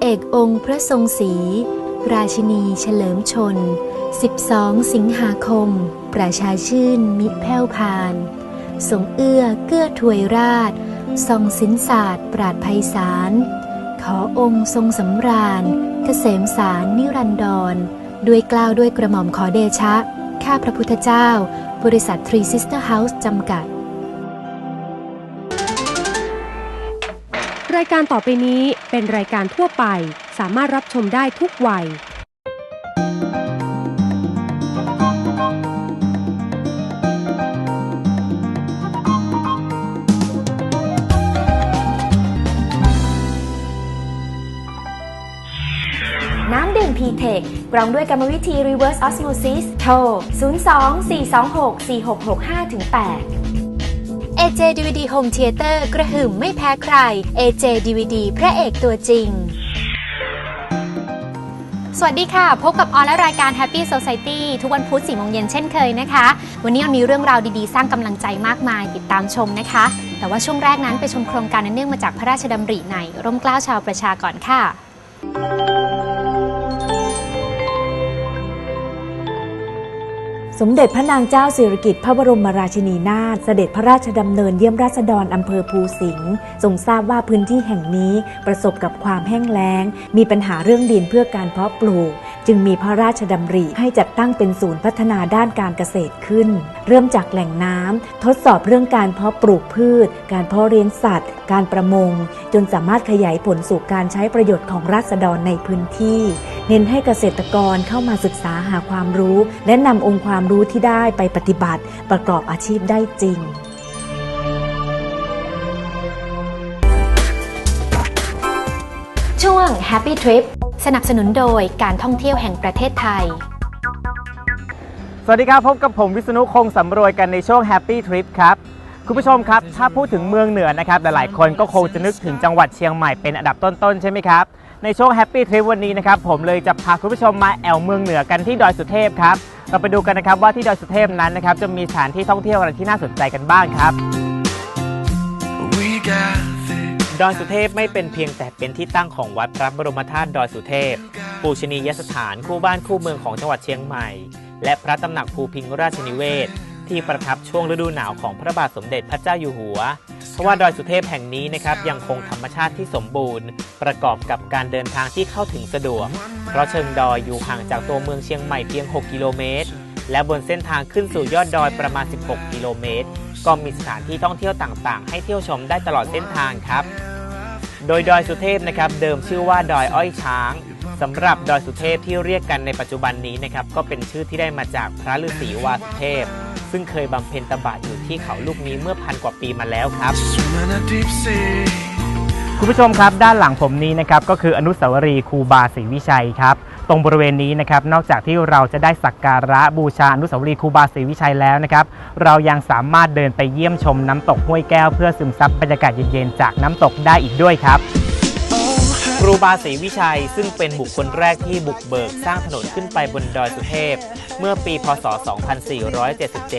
เอกองค์พระทรงศรีราชินีเฉลิมชน 12 สิงหาคม ประชาชื่นมิแผ่วพานทรงเอื้อเกื้อถวยราชทรงสินศาสตร์ปราดภัยสาร ขอองค์ทรงสำราญ เกษมสารนิรันดร ด้วยกล้าวด้วยกระหม่อมขอเดชะ ข้าพระพุทธเจ้า บริษัท Three Sister House จำกัดายการต่อไปนี้เป็นรายการทั่วไป สามารถรับชมได้ทุกวัย น้ำดื่มพีเทคกรองด้วยกรรมวิธี reverse osmosis โทร 02-426-4665-8 AJ DVD Home Theater กระหึ่มไม่แพ้ใคร AJ DVD พระเอกตัวจริง สวัสดีค่ะ พบกับออนและรายการ Happy Society ทุกวันพุธ4โมงเย็นเช่นเคยนะคะ วันนี้เรามีเรื่องราวดีๆ สร้างกำลังใจมากมายติดตามชมนะคะ แต่ว่าช่วงแรกนั้นไปชมโครงการนเนื่องมาจากพระราชดำริในร่มเกล้าชาวประชาก่อนค่ะ สมเด็จพระนางเจ้าสิริกิติ์พระบรมราชินีนาถเสด็จพระราชดำเนินเยี่ยมราษฎรอำเภอภูสิงห์ทรงทราบว่าพื้นที่แห่งนี้ประสบกับความแห้งแล้ง มีปัญหาเรื่องดินเพื่อการเพาะปลูก จึงมีพระราชดำริให้จัดตั้งเป็นศูนย์พัฒนาด้านการเกษตรขึ้น เริ่มจากแหล่งน้ำทดสอบเรื่องการเพาะปลูกพืช การเพาะเลี้ยงสัตว์ การประมง จนสามารถขยายผลสู่การใช้ประโยชน์ของราษฎรในพื้นที่ เน้นให้เกษตรกรเข้ามาศึกษาหาความรู้ และนำองค์ความรู้ที่ได้ไปปฏิบัติประกอบอาชีพได้จริงช่วง Happy Trip สนับสนุนโดยการท่องเที่ยวแห่งประเทศไทย สวัสดีครับ พบกับผมวิษณุคงสำรวยกันในช่วง Happy Trip ครับ คุณผู้ชมครับ ถ้าพูดถึงเมืองเหนือนะครับ หลายๆ คนก็คงจะนึกถึงจังหวัดเชียงใหม่เป็นอันดับต้น ๆ ใช่ไหมครับ ในช่วง Happy Trip วันนี้นะครับ ผมเลยจะพาคุณผู้ชมมาแอวเมืองเหนือกันที่ดอยสุเทพครับ เราไปดูกันนะครับว่าที่ดอยสุเทพนั้นนะครับจะมีสถานที่ท่องเที่ยวอะไรที่น่าสนใจกันบ้างครับ We gathered ดอยสุเทพไม่เป็นเพียงแต่เป็นที่ตั้งของวัดพระบรมธาตุดอยสุเทพ ปูชนียสถานคู่บ้านคู่เมืองของจังหวัดเชียงใหม่ และพระตำหนักภูพิงราชนิเวศ ที่ประทับช่วงฤดูหนาวของพระบาทสมเด็จพระเจ้าอยู่หัว เพราะว่าดอยสุเทพแห่งนี้นะครับยังคงธรรมชาติที่สมบูรณ์ ประกอบกับการเดินทางที่เข้าถึงสะดวก เพราะเชิงดอยอยู่ห่างจากตัวเมืองเชียงใหม่เพียง 6 กิโลเมตร และบนเส้นทางขึ้นสู่ยอดดอยประมาณ 16 กิโลเมตร ก็มีสถานที่ท่องเที่ยวต่างๆ ให้เที่ยวชมได้ตลอดเส้นทางครับ โดยดอยสุเทพนะครับเดิมชื่อว่าดอยอ้อยช้างสำหรับดอยสุเทพที่เรียกกันในปัจจุบันนี้นะครับก็เป็นชื่อที่ได้มาจากพระฤาษีวาสุเทพ ซึ่งเคยบำเพ็ญตบะอยู่ที่เขาลูกนี้เมื่อพันกว่าปีมาแล้วครับ คุณผู้ชมครับด้านหลังผมนี้นะครับก็คืออนุสาวรีย์ครูบาศรีวิชัยครับตรงบริเวณนี้นะครับนอกจากที่เราจะได้สักการะบูชาอนุสาวรีย์ครูบาศรีวิชัยแล้วนะครับเรายังสามารถเดินไปเยี่ยมชมน้ำตกห้วยแก้วเพื่อซึมซับบรรยากาศเย็นๆจากน้ำตกได้อีกด้วยครับ ครูบาศรีวิชัยซึ่งเป็นบุคคลแรกที่บุกเบิกสร้างถนนขึ้นไปบนดอยสุเทพ เมื่อปีพศ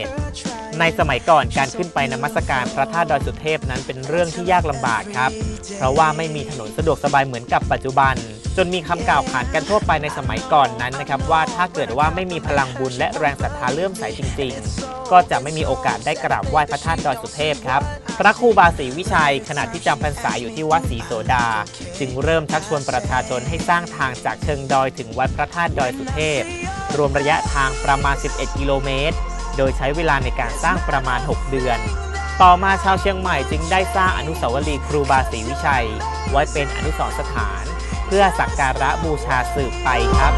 2477 ในสมัยก่อนการขึ้นไปนมัสการพระธาตุดอยสุเทพนั้นเป็นเรื่องที่ยากลำบากครับ เพราะว่าไม่มีถนนสะดวกสบายเหมือนกับปัจจุบัน จนมีคำกล่าวขานกันทั่วไปในสมัยก่อนนั้นนะครับว่าถ้าเกิดว่าไม่มีพลังบุญและแรงศรัทธาเลื่อมใสจริง ๆ ก็จะไม่มีโอกาสได้กราบไหว้พระธาตุดอยสุเทพครับ พระครูบาศรีวิชัย ขณะที่จำพรรษาอยู่ที่วัดศรีโสดา จึงเริ่มชักชวนประชาชนให้สร้างทางจากเชิงดอยถึงวัดพระธาตุดอยสุเทพ รวมระยะทางประมาณ 11 กิโลเมตร โดยใช้เวลาในการสร้างประมาณ 6 เดือนต่อมาชาวเชียงใหม่จึงได้สร้างอนุสาวรีย์ครูบาศรีวิชัย ไว้เป็นอนุสรณ์สถาน เพื่อสักการะบูชาสืบไปครับ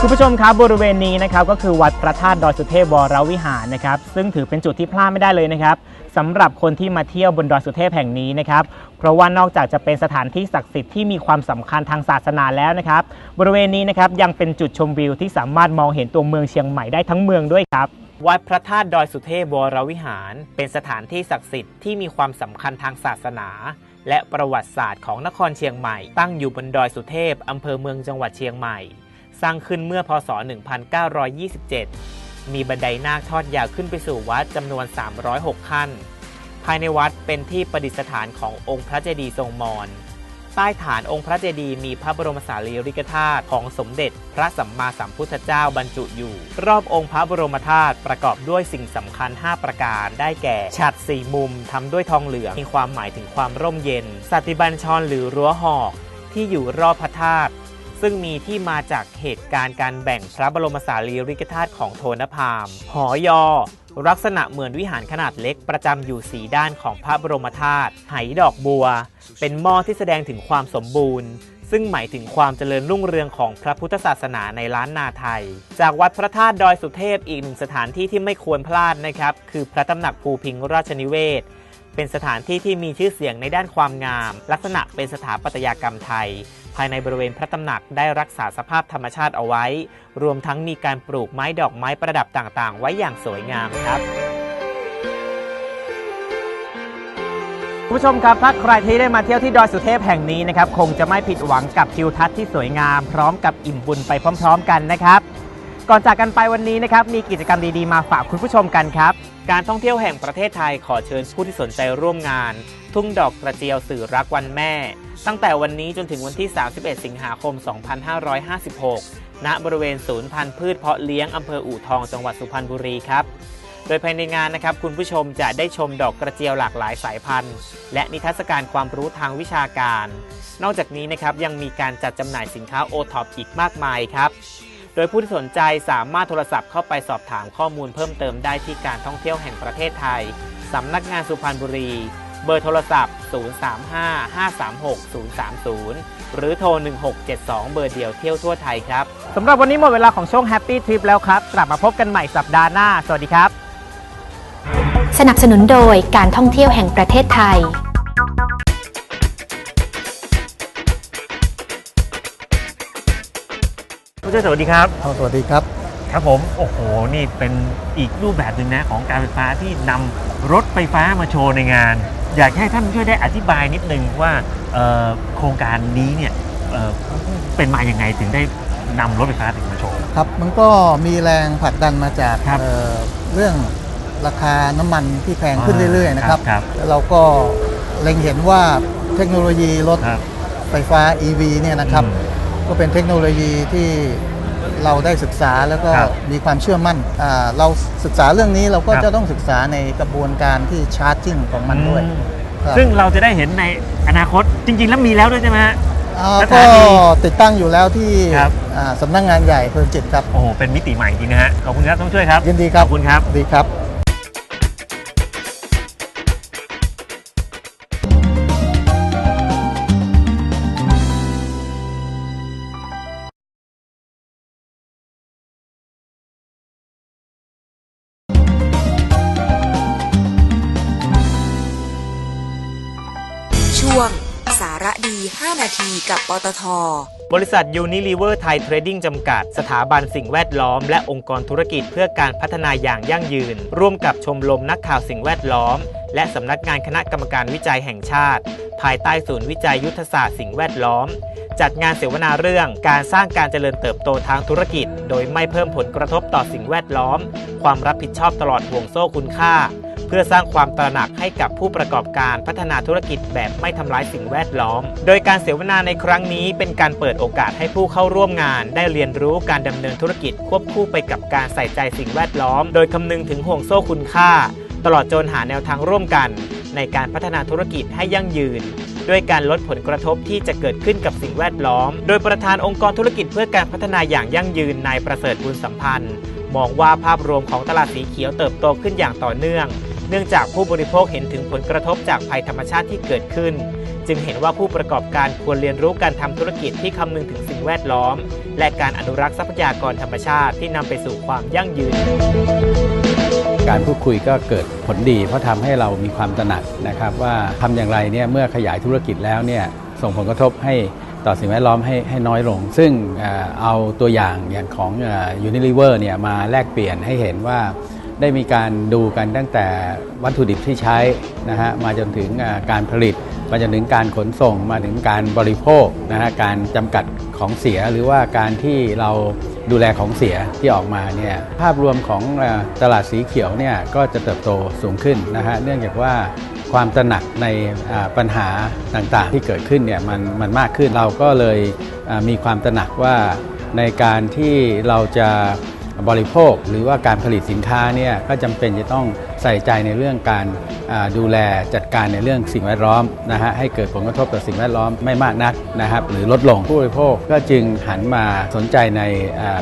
คุณผู้ชมครับบริเวณนี้นะครับก็คือวัดพระธาตุดอยสุเทพวรวิหารนะครับซึ่งถือเป็นจุดที่พลาดไม่ได้เลยนะครับสำหรับคนที่มาเที่ยวบนดอยสุเทพแห่งนี้นะครับเพราะว่านอกจากจะเป็นสถานที่ศักดิ์สิทธิ์ที่มีความสำคัญทางศาสนาแล้วนะครับบริเวณนี้นะครับยังเป็นจุดชมวิวที่สามารถมองเห็นตัวเมืองเชียงใหม่ได้ทั้งเมืองด้วยครับวัดพระธาตุดอยสุเทพวรวิหาร เป็นสถานที่ศักดิ์สิทธิ์ที่มีความสำคัญทางศาสนา และประวัติศาสตร์ของนครเชียงใหม่ ตั้งอยู่บนดอยสุเทพอำเภอเมืองจังหวัดเชียงใหม่ สร้างขึ้นเมื่อพศ 1927 มีบันไดนาคทอดยาวขึ้นไปสู่วัดจำนวน 306 ขั้น ภายในวัดเป็นที่ประดิษฐานขององค์พระเจดีย์ทรงมอญ ใต้ฐานองค์พระเจดีย์มีพระบรมสารีริกธาตุของสมเด็จ พระสัมมาสัมพุทธเจ้าบรรจุอยู่ รอบองค์พระบรมธาตุประกอบด้วยสิ่งสำคัญ 5 ประการได้แก่ฉัดสี่มุมทำด้วยทองเหลืองมีความหมายถึงความร่มเย็นสัติบัญชรหรือรั้วหอกที่อยู่รอบพระธาตุซึ่งมีที่มาจากเหตุการณ์การแบ่งพระบรมสารีริกธาตุของโทนพาม หอยอ ลักษณะเหมือนวิหารขนาดเล็กประจำอยู่สีด้านของพระบรมธาตุไหดอกบัว เป็นหม้อที่แสดงถึงความสมบูรณ์ ซึ่งหมายถึงความเจริญรุ่งเรืองของพระพุทธศาสนาในล้านนาไทย จากวัดพระธาตุดอยสุเทพอีกหนึ่งสถานที่ที่ไม่ควรพลาดนะครับ คือพระตำหนักภูพิงราชนิเวศเป็นสถานที่ที่มีชื่อเสียงในด้านความงาม ลักษณะเป็นสถาปัตยกรรมไทย ภายในบริเวณพระตำหนักได้รักษาสภาพธรรมชาติเอาไว้ รวมทั้งมีการปลูกไม้ดอกไม้ประดับต่างๆ ไว้อย่างสวยงามครับคุณผู้ชมครับถ้าใครที่ได้มาเที่ยวที่ดอยสุเทพแห่งนี้นะครับคงจะไม่ผิดหวังกับทิวทัศน์ที่สวยงาม พร้อมกับอิ่มบุญไปพร้อม ๆ กันนะครับ ก่อนจากกันไปวันนี้นะครับมีกิจกรรมดีๆมาฝากคุณผู้ชมกันครับ การท่องเที่ยวแห่งประเทศไทยขอเชิญผู้ที่สนใจร่วมงาน ทุ่งดอกกระเจียวสื่อรักวันแม่ ตั้งแต่วันนี้จนถึงวันที่ 31 สิงหาคม 2556 ณ บริเวณศูนย์พันธุ์พืชเพาะเลี้ยงอำเภออู่ทองจังหวัดสุพรรณบุรีครับ โดยภายในงานนะครับคุณผู้ชมจะได้ชมดอกกระเจียวหลากหลายสายพันธุ์ และนิทรรศการความรู้ทางวิชาการ นอกจากนี้นะครับยังมีการจัดจำหน่ายสินค้าโอท็อปอีกมากมายครับโดยผู้ที่สนใจสามารถโทรศัพท์เข้าไปสอบถามข้อมูลเพิ่มเติมได้ที่การท่องเที่ยวแห่งประเทศไทย สำนักงานสุพรรณบุรี เบอร์โทรศัพท์ 035-536-030 หรือโทร 1672 เบอร์เดียวเที่ยวทั่วไทยครับ สำหรับวันนี้หมดเวลาของช่วง Happy Trip แล้วครับ กลับมาพบกันใหม่สัปดาห์หน้า สวัสดีครับ สนับสนุนโดยการท่องเที่ยวแห่งประเทศไทยผู้ช่วยสวัสดีครับสวัสดีครับ ครับผม โอ้โห นี่เป็นอีกรูปแบบหนึ่งนะของการไฟฟ้าที่นำรถไฟฟ้ามาโชว์ในงาน อยากให้ท่านช่วยได้อธิบายนิดนึงว่าเอ่อโครงการนี้เนี่ยเอ่อเป็นมาอย่างไงถึงได้นำรถไฟฟ้าถึงมาโชว์ครับมันก็มีแรงผลักดันมาจากครับเอ่อเรื่องราคาน้ำมันที่แพงขึ้นอ่าเรื่อยๆนะครับครับแล้วเราก็เล็งเห็นว่าเทคโนโลยีรถครับไฟฟ้า EV เนี่ยนะครับอืมก็เป็นเทคโนโลยีที่ เราได้ศึกษาแล้วก็ครับมีความเชื่อมั่นอ่าเราศึกษาเรื่องนี้เราก็ครับ จะต้องศึกษาในกระบวนการที่ชาร์จิ่งของมันด้วยอืมครับซึ่งเราจะได้เห็นในอนาคตจริง ๆ แล้วมีแล้วด้วยใช่ไหมฮะ อ่าสก็ถานีติดตั้งอยู่แล้วที่ครับ อ่าสำนักงานใหญ่เพลินจิตครับ โอ้โหเป็นมิติใหม่จริงนะฮะขอบคุณครับต้องช่วยครับยินดีครับ ขอบคุณครับ ดีครับ นาทีกับปตท บริษัท Unilever Thai Trading จำกัด สถาบันสิ่งแวดล้อม และองค์กรธุรกิจเพื่อการพัฒนาอย่างยั่งยืน ร่วมกับชมรมนักข่าวสิ่งแวดล้อม และสำนักงานคณะกรรมการวิจัยแห่งชาติ ภายใต้ศูนย์วิจัยยุทธศาสตร์สิ่งแวดล้อม จัดงานเสวนาเรื่องการสร้างการเจริญเติบโตทางธุรกิจ โดยไม่เพิ่มผลกระทบต่อสิ่งแวดล้อม ความรับผิดชอบตลอดห่วงโซ่คุณค่า เพื่อสร้างความตระหนักให้กับผู้ประกอบการพัฒนาธุรกิจแบบไม่ทำร้ายสิ่งแวดล้อม โดยการเสวนาในครั้งนี้เป็นการเปิดโอกาสให้ผู้เข้าร่วมงาน ได้เรียนรู้การดำเนินธุรกิจควบคู่ไปกับการใส่ใจสิ่งแวดล้อม โดยคำนึงถึงห่วงโซ่คุณค่า ตลอดจนหาแนวทางร่วมกัน ในการพัฒนาธุรกิจให้ยั่งยืนด้วยการลดผลกระทบที่จะเกิดขึ้นกับสิ่งแวดล้อม โดยประธานองค์กรธุรกิจเพื่อการพัฒนาอย่างยั่งยืนนายประเสริฐบุญสัมพันธ์ มองว่าภาพรวมของตลาดสีเขียวเติบโตขึ้นอย่างต่อเนื่อง เนื่องจากผู้บริโภคเห็นถึงผลกระทบจากภัยธรรมชาติที่เกิดขึ้น จึงเห็นว่าผู้ประกอบการควรเรียนรู้การทำธุรกิจที่คำนึงถึงสิ่งแวดล้อม และการอนุรักษ์ทรัพยากรธรรมชาติที่นำไปสู่ความยั่งยืน การพูดคุยก็เกิดผลดี เพราะทำให้เรามีความตระหนักนะครับ ว่าทำอย่างไรเนี่ยเมื่อขยายธุรกิจแล้วเนี่ยส่งผลกระทบให้ต่อสิ่งแวดล้อมให้ให้น้อยลง ซึ่งเอ่อเอาตัวอย่างอย่างของยูนิลิเวอร์เนี่ยมาแลกเปลี่ยนให้เห็นว่า ได้มีการดูกันตั้งแต่วัตถุดิบที่ใช้นะฮะมาจนถึงการผลิต มาจนถึงการขนส่ง มาถึงการบริโภคนะฮะการจำกัดของเสียหรือว่าการที่เราดูแลของเสียที่ออกมาเนี่ยภาพรวมของตลาดสีเขียวเนี่ยก็จะเติบโตสูงขึ้นนะฮะเนื่องจากว่าความตระหนักในปัญหาต่างๆ ที่เกิดขึ้นเนี่ยมันมันมากขึ้นเราก็เลยมีความตระหนักว่าในการที่เราจะ บริโภค หรือว่าการผลิตสินค้าเนี่ยก็จำเป็นจะต้องใส่ใจในเรื่องการดูแลจัดการในเรื่องสิ่งแวดล้อมนะฮะให้เกิดผลกระทบต่อสิ่งแวดล้อมไม่มากนักนะครับหรือลดลงผู้บริโภคก็จึงหันมาสนใจใน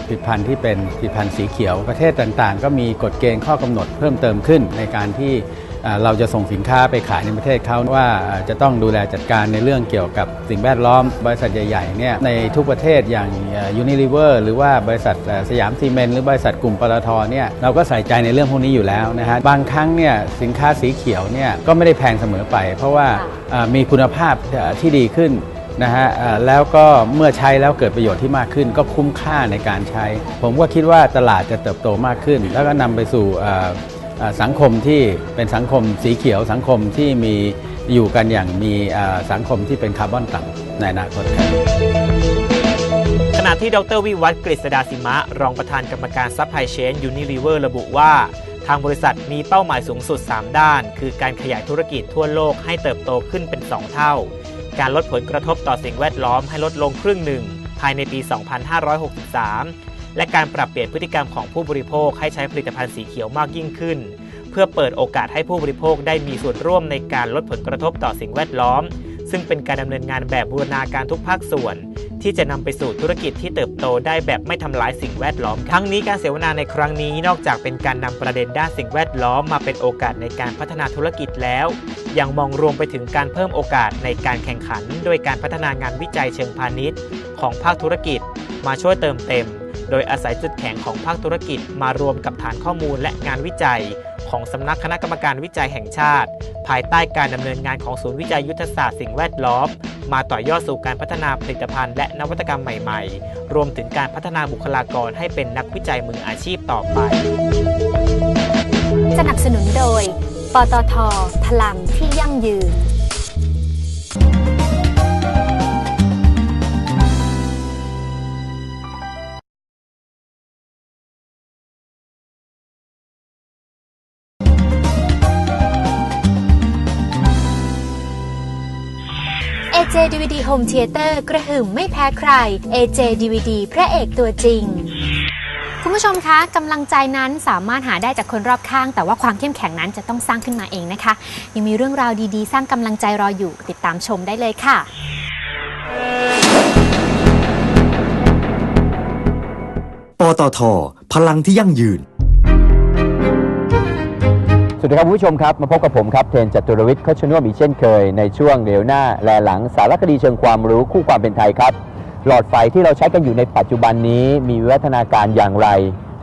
ผลิตภัณฑ์ที่เป็นผลิตภัณฑ์สีเขียวประเทศต่างๆ ก็มีกฎเกณฑ์ข้อกำหนดเพิ่มเติมขึ้นในการที่ เราจะส่งสินค้าไปขายในประเทศเขาว่าจะต้องดูแลจัดการในเรื่องเกี่ยวกับสิ่งแวดล้อม บริษัทใหญ่ๆเนี่ยในทุกประเทศอย่างยูนิลิเวอร์หรือว่าบริษัทสยามซีเมนต์หรือบริษัทกลุ่มปตทเนี่ยเราก็ใส่ใจในเรื่องพวกนี้อยู่แล้วนะฮะบางครั้งเนี่ยสินค้าสีเขียวเนี่ยก็ไม่ได้แพงเสมอไป เพราะว่ามีคุณภาพที่ดีขึ้นนะฮะแล้วก็เมื่อใช้แล้วเกิดประโยชน์ที่มากขึ้น ก็คุ้มค่าในการใช้ ผมก็คิดว่าตลาดจะเติบโตมากขึ้น แล้วก็นำไปสู่ สังคมที่เป็นสังคมสีเขียวสังคมที่มีอยู่กันอย่างมีสังคมที่เป็นคาร์บอนต่ำในอนาคตครับขณะที่ดรวิวัฒน์กฤษดาสิมะ รองประธานกรรมการซัพพลายเชนยูนิลิเวอร์ระบุว่า ทางบริษัทมีเป้าหมายสูงสุด 3 ด้าน คือการขยายธุรกิจทั่วโลกให้เติบโตขึ้นเป็น 2 เท่า การลดผลกระทบต่อสิ่งแวดล้อมให้ลดลงครึ่งหนึ่ง ภายในปี 2563 และการปรับเปลี่ยนพฤติกรรมของผู้บริโภคให้ใช้ผลิตภัณฑ์สีเขียวมากยิ่งขึ้น เพื่อเปิดโอกาสให้ผู้บริโภคได้มีส่วนร่วมในการลดผลกระทบต่อสิ่งแวดล้อม ซึ่งเป็นการดำเนินงานแบบบูรณาการทุกภาคส่วน ที่จะนำไปสู่ธุรกิจที่เติบโตได้แบบไม่ทำลายสิ่งแวดล้อม ทั้งนี้การเสวนาในครั้งนี้นอกจากเป็นการนำประเด็นด้านสิ่งแวดล้อมมาเป็นโอกาสในการพัฒนาธุรกิจแล้วยังมองรวมไปถึงการเพิ่มโอกาสในการแข่งขัน โดยการพัฒนางานวิจัยเชิงพาณิชย์ ของภาคธุรกิจ มาช่วยเติมเต็ม โดยอาศัยจุดแข็งของภาคธุรกิจมารวมกับฐานข้อมูลและงานวิจัย ของสำนักคณะกรรมการวิจัยแห่งชาติ ภายใต้การดำเนินงานของศูนย์วิจัยยุทธศาสตร์สิ่งแวดล้อม มาต่อยอดสู่การพัฒนาผลิตภัณฑ์และนวัตกรรมใหม่ๆ รวมถึงการพัฒนาบุคลากรให้เป็นนักวิจัยมืออาชีพต่อไป สนับสนุนโดย ปตท พลังที่ยั่งยืน DVD Home Theater กระหึ่มไม่แพ้ใคร AJ DVD พระเอกตัวจริงคุณผู้ชมคะกำลังใจนั้นสามารถหาได้จากคนรอบข้าง แต่ว่าความเข้มแข็งนั้นจะต้องสร้างขึ้นมาเองนะคะ ยังมีเรื่องราวดีๆ สร้างกำลังใจรออยู่ติดตามชมได้เลยค่ะ ปตท พลังที่ยั่งยืน วัสดีครับผู้ชมครับ มาพบกับผมครับเทนจัตุรวิทย์โคชนุ่มอีกเช่นเคย ในช่วงเดี๋ยวหน้า แลหลังสารคดีเชิงความรู้คู่ความเป็นไทยครับ หลอดไฟที่เราใช้กันอยู่ในปัจจุบันนี้มีวิวัฒนาการอย่างไร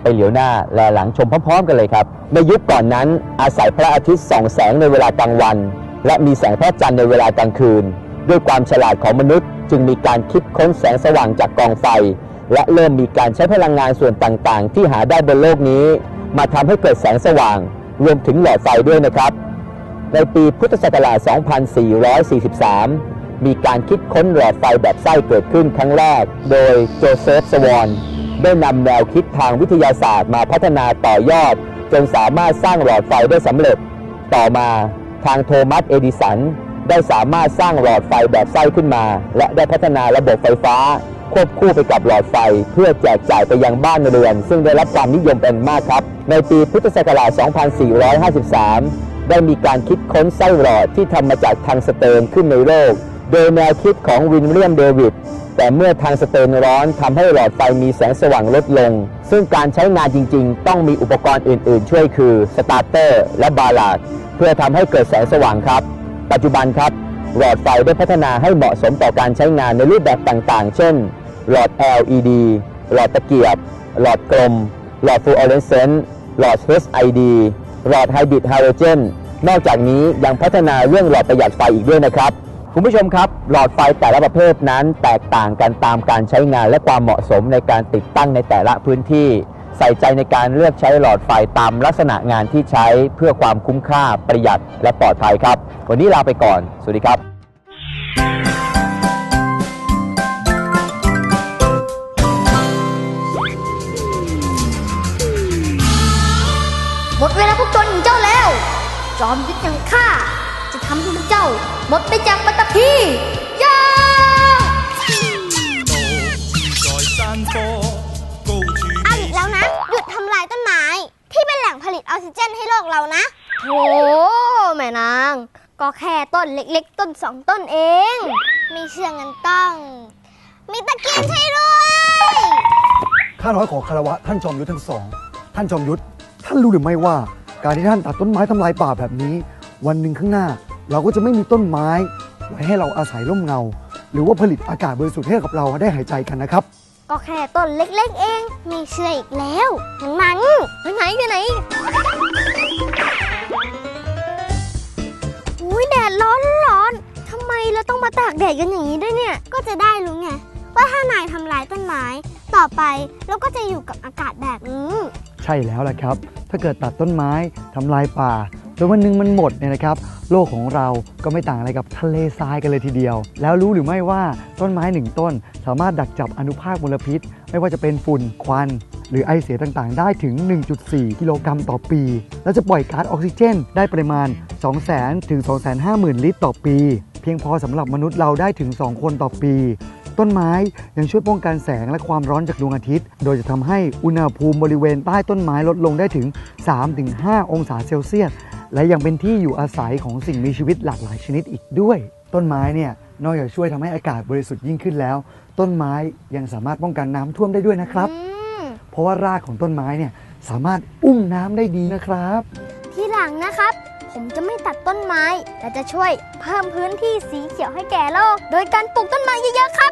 ไปเหลียวหน้า แลหลังชมพร้อมๆ กันเลยครับ ในยุคก่อนนั้นอาศัยพระอาทิตย์ส่องแสงในเวลากลางวัน และมีแสงพระจันทร์ในเวลากลางคืน ด้วยความฉลาดของมนุษย์ จึงมีการคิดค้นแสงสว่างจากกองไฟ และเริ่มมีการใช้พลังงานส่วนต่างๆ ที่หาได้บนโลกนี้ มาทำให้เกิดแสงสว่าง รวมถึงหลอดไฟด้วยนะครับ ในปีพุทธศักราช 2443 มีการคิดค้นหลอดไฟแบบไส้เกิดขึ้นครั้งแรก โดยโจเซฟสวอนได้นำแนวคิดทางวิทยาศาสตร์มาพัฒนาต่อยอด จนสามารถสร้างหลอดไฟได้สำเร็จ ต่อมาทางโทมัสเอดิสันได้สามารถสร้างหลอดไฟแบบไส้ขึ้นมา และได้พัฒนาระบบไฟฟ้า ควบคู่ไปกับหลอดไฟ เพื่อแจกจ่ายไปยังบ้านเรือน ซึ่งได้รับความนิยมเป็นมากครับ ในปีพุทธศักราช 2453 ได้มีการคิดค้นไส้หลอดที่ทำมาจากทางสเตอร์นขึ้นในโลก โดยแนวคิดของวินเลียมเดวิดแต่เมื่อทางสเตอร์นร้อนทำให้หลอดไฟมีแสงสว่างลดลง ซึ่งการใช้งานจริง ๆ ต้องมีอุปกรณ์อื่น ๆ ช่วยคือสตาร์เตอร์และบาลาดเพื่อทำให้เกิดแสงสว่างครับ ปัจจุบันครับหลอดไฟได้พัฒนาให้เหมาะสมต่อการใช้งานในรูปแบบต่างๆ เช่น หลอด LED หลอดตะเกียบ หลอดกลม หลอดฟูออเรสเซนต์หลอด HID หลอดไฮบริดไฮโดรเจนนอกจากนี้ยังพัฒนาเรื่องหลอดประหยัดไฟอีกด้วยนะครับ คุณผู้ชมครับ หลอดไฟแต่ละประเภทนั้นแตกต่างกันตามการใช้งานและความเหมาะสมในการติดตั้งในแต่ละพื้นที่ ใส่ใจในการเลือกใช้หลอดไฟตามลักษณะงานที่ใช้เพื่อความคุ้มค่าประหยัดและปลอดภัยครับ วันนี้ลาไปก่อน สวัสดีครับ จ้าแล้วจอมยุทธอย่างข้า จะเจ้าหมดไปจากปัตตภียาเอาอีกแล้วนะ หยุดทำลายต้นไม้ ที่เป็นแหล่งผลิตออกซิเจนให้โลกเรานะโธ่แม่นาง ก็แค่ต้นเล็กๆ ต้นสองต้นเอง มีเชื่องันต้อง มีตะเกียงใช่ด้วยข้าน้อยขอคารวะท่านจอมยุทธทั้งสอง ท่านจอมยุทธ ท่านรู้หรือไม่ว่า การที่ท่านตัดต้นไม้ทำลายป่าแบบนี้ วันหนึ่งข้างหน้า เราก็จะไม่มีต้นไม้ไว้ให้เราอาศัยร่มเงา หรือว่าผลิตอากาศบริสุทธิ์ให้กับเราได้หายใจกันนะครับ ก็แค่ต้นเล็กๆเอง มีเชื่ออีกแล้วมันไปไหนไปไหนอุ้ยแดดร้อนร้อนทำไมเราต้องมาตากแดดกันอย่างนี้ด้วยเนี่ย ก็จะได้รู้ไงว่าถ้านายทำลายต้นไม้ ต่อไปเราก็จะอยู่กับอากาศแบบนี้ ใช่แล้วแหละครับ ถ้าเกิดตัดต้นไม้ทำลายป่าจนวันหนึ่งมันหมดเนี่ยนะครับ โลกของเราก็ไม่ต่างอะไรกับทะเลทรายกันเลยทีเดียว แล้วรู้หรือไม่ว่าต้นไม้หนึ่งต้น สามารถดักจับอนุภาคมลพิษ ไม่ว่าจะเป็นฝุ่นควัน หรือไอเสียต่างๆ ได้ถึง 1.4 กิโลกรัมต่อปี และจะปล่อยก๊าซออกซิเจน ได้ประมาณ 200,000 ถึง 250,000 ลิตรต่อปี เพียงพอสำหรับมนุษย์เราได้ถึง 2 คนต่อปี ต้นไม้ ยังช่วยป้องกันแสงและความร้อนจากดวงอาทิตย์ โดยจะทำให้อุณหภูมิบริเวณใต้ต้นไม้ลดลงได้ถึง 3-5 องศาเซลเซียส และยังเป็นที่อยู่อาศัยของสิ่งมีชีวิตหลากหลายชนิดอีกด้วย ต้นไม้เนี่ยนอกจากช่วยทำให้อากาศบริสุทธิ์ยิ่งขึ้นแล้ว ต้นไม้ยังสามารถป้องกันน้ำท่วมได้ด้วยนะครับ เพราะว่ารากของต้นไม้เนี่ยสามารถอุ้มน้ำได้ดีนะครับ ทีหลังนะครับ ผมจะไม่ตัดต้นไม้แต่จะช่วยเพิ่มพื้นที่สีเขียวให้แก่โลก โดยการปลูกต้นไม้เยอะๆครับ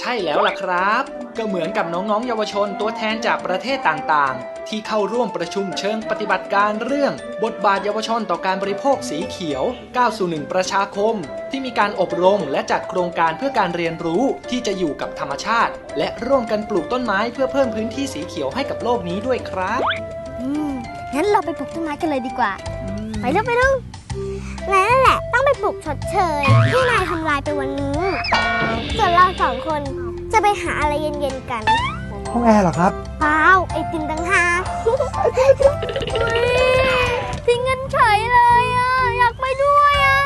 ใช่แล้วล่ะครับ ก็เหมือนกับน้องๆ เยาวชนตัวแทนจากประเทศต่างๆ ที่เข้าร่วมประชุมเชิงปฏิบัติการเรื่อง บทบาทเยาวชนต่อการบริโภคสีเขียวก้าวสู่หนึ่งประชาคม ที่มีการอบรมและจัดโครงการเพื่อการเรียนรู้ที่จะอยู่กับธรรมชาติ และร่วมกันปลูกต้นไม้เพื่อเพิ่มพื้นที่สีเขียวให้กับโลกนี้ด้วยครับ อืมงั้นเราไปปลูกต้นไม้กันเลยดีกว่า ไปเร็วไปเร็วนั่นแหละ ต้องไปปลูกชดเชยที่นายทำลายไปวันนี้ องคนจะไปหาอะไรเย็นๆกันห้องแอร์เหรอครับเปล่าไอติมต่างหากอุ๊ยทิ้งเงินเฉยเลยอะอยากไปด้วยอะ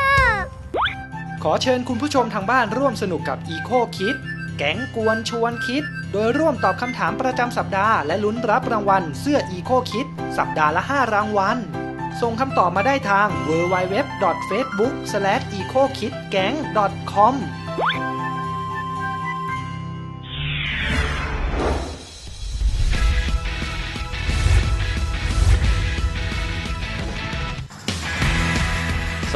ขอเชิญคุณผู้ชมทางบ้านร่วมสนุกกับ Eco Kid แก๊งกวนชวนคิด โดยร่วมตอบคำถามประจำสัปดาห์และลุ้นรับรางวัลเสื้อ Eco Kid สัปดาห์ละ 5 รางวัลส่งคำตอบมาได้ทาง www.facebook/ecokidgang.com ส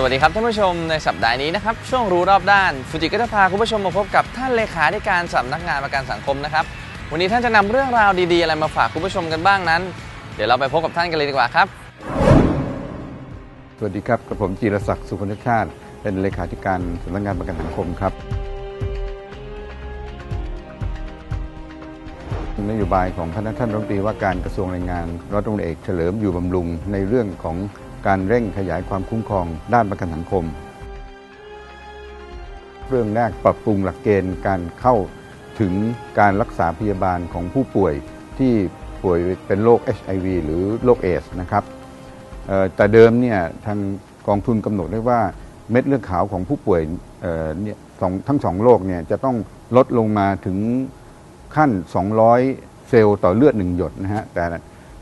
วัสดีครับท่านผู้ชมในสัปดาห์นี้นะครับช่วงรู้รอบด้านฟูจิก็จะพาคุณผู้ชมมาพบกับท่านเลขาธิการสำนักงานประกันสังคมนะครับวันนี้ท่านจะนำเรื่องราวดีๆ อะไรมาฝากคุณผู้ชมกันบ้างนั้น เดี๋ยวเราไปพบกับท่านกันเลยดีกว่าครับ สวัสดีครับกับผมจีรศักดิ์สุพนชาติ เป็นเลขาธิการสำนักงานประกันสังคมครับนโยบายของพระท่านรัฐมนตรีว่าการกระทรวงแรงงานร้อยตรวจเอกเฉลิมอยู่บำรุงในเรื่องของ การเร่งขยายความคุ้มครองด้านประกันสังคม เรื่องแรกปรับปรุงหลักเกณฑ์การเข้าถึงการรักษาพยาบาลของผู้ป่วยที่ป่วยเป็นโรค HIV หรือโรคเอสนะครับแต่เดิมเนี่ยทางกองทุนกำหนดไว้ว่าเม็ดเลือดขาวของผู้ป่วยเนี่ยทั้งสองโรคเนี่ยจะต้องลดลงมาถึงขั้น 200 เซลล์ต่อเลือดหนึ่งหยดนะฮะแต่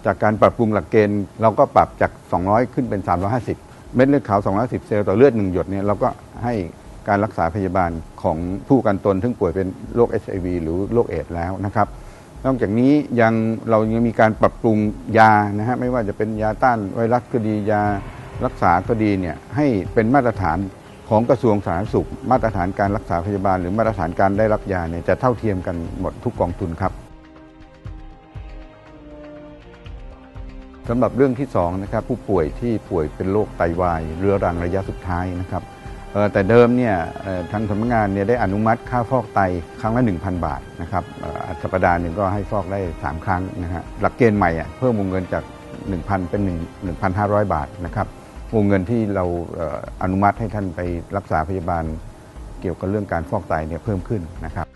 จากการปรับปรุงหลักเกณฑ์เราก็ปรับจาก 200 ขึ้นเป็น 350 เม็ดเลือดขาว 210 เซลล์ต่อเลือดหนึ่งหยดเนี่ยเราก็ให้การรักษาพยาบาลของผู้กันตนซึ่งป่วยเป็นโรค HIV หรือโรคเอดส์แล้วนะครับนอกจากนี้ยังเรายังมีการปรับปรุงยานะฮะไม่ว่าจะเป็นยาต้านไวรัสก็ดียารักษาก็ดีเนี่ยให้เป็นมาตรฐานของกระทรวงสาธารณสุข มาตรฐานการรักษาพยาบาล หรือมาตรฐานการได้รับยาเนี่ยจะเท่าเทียมกันหมดทุกกองทุนครับ สำหรับเรื่องที่สองนะครับผู้ป่วยที่ป่วยเป็นโรคไตวายเรื้อรังระยะสุดท้ายนะครับแต่เดิมเนี่ยเอ่อทางสำนักงานเนี่ยได้อนุมัติค่าฟอกไตครั้งละ 1,000 บาทนะครับอ่อสัปดาห์หนึ่งก็ให้ฟอกได้ 3 ครั้งนะฮะหลักเกณฑ์ใหม่อะเพิ่มวงเงินจาก 1,000 เป็น1 1,500 บาทนะครับวงเงินที่เราอนุมัติให้ท่านไปรักษาพยาบาล เกี่ยวกับเรื่องการฟอกไตเนี่ยเพิ่มขึ้นนะครับ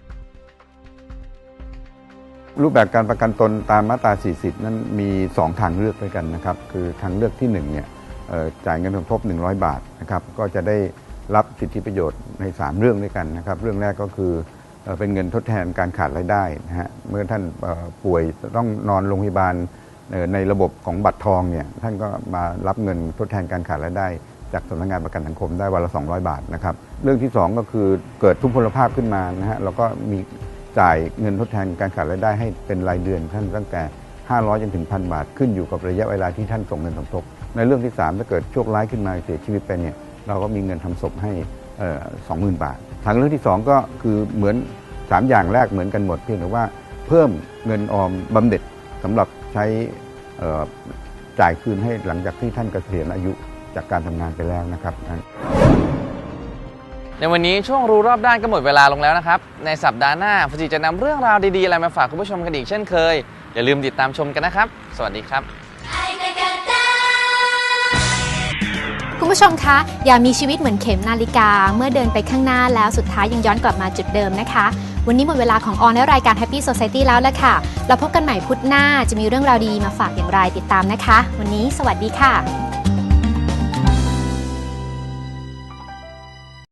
รูปแบบการประกันตนตามมาตรา 40 นั้นมี 2 ทางเลือกด้วยกันนะครับ คือทางเลือกที่1เนี่ยเอ่อจ่ายเงินสมทบ 100 บาทนะครับก็จะได้รับสิทธิประโยชน์ใน 3 เรื่องด้วยกันนะครับ เรื่องแรกก็คือเป็นเงินทดแทนการขาดรายได้นะฮะเมื่อท่านป่วยต้องนอนโรงพยาบาลในระบบของบัตรทองเนี่ยท่านก็มารับเงินทดแทนการขาดรายได้ จากสำนักงานประกันสังคมได้วันละ 200 บาทนะครับเรื่องที่ 2 ก็คือเกิดทุพพลภาพขึ้นมานะฮะเราก็มี จ่ายเงินทดแทนการขาดรายได้ให้เป็นรายเดือนท่านตั้งแต่ 500จนถึงพันบาทขึ้นอยู่กับระยะเวลาที่ท่านส่งเงินสมทบในเรื่องที่ 3 ถ้าเกิดโชคร้ายขึ้นมาเสียชีวิตไปเนี่ยเราก็มีเงินทำศพให้สองหมื่นบาท ทางเรื่องที่ 2 ก็คือเหมือน 3 อย่างแรกเหมือนกันหมดเพียงแต่ว่าเพิ่มเงินออมบำเหน็จสำหรับใช้จ่ายคืนให้หลังจากที่ท่านเกษียณอายุจากการทำงานไปแล้วนะครับ ในวันนี้ช่วงรู้รอบด้านก็หมดเวลาลงแล้วนะครับ ในสัปดาห์หน้าฟูจิจะนำเรื่องราวดีๆ อะไรมาฝากคุณผู้ชมกันอีกเช่นเคย อย่าลืมติดตามชมกันนะครับ สวัสดีครับคุณผู้ชมคะ อย่ามีชีวิตเหมือนเข็มนาฬิกา เมื่อเดินไปข้างหน้าแล้วสุดท้ายยังย้อนกลับมาจุดเดิมนะคะ วันนี้หมดเวลาของออนและรายการ Happy Society แล้วละค่ะ เราพบกันใหม่พุธหน้าจะมีเรื่องราวดีมาฝากอย่างไรติดตามนะคะ วันนี้สวัสดีค่ะ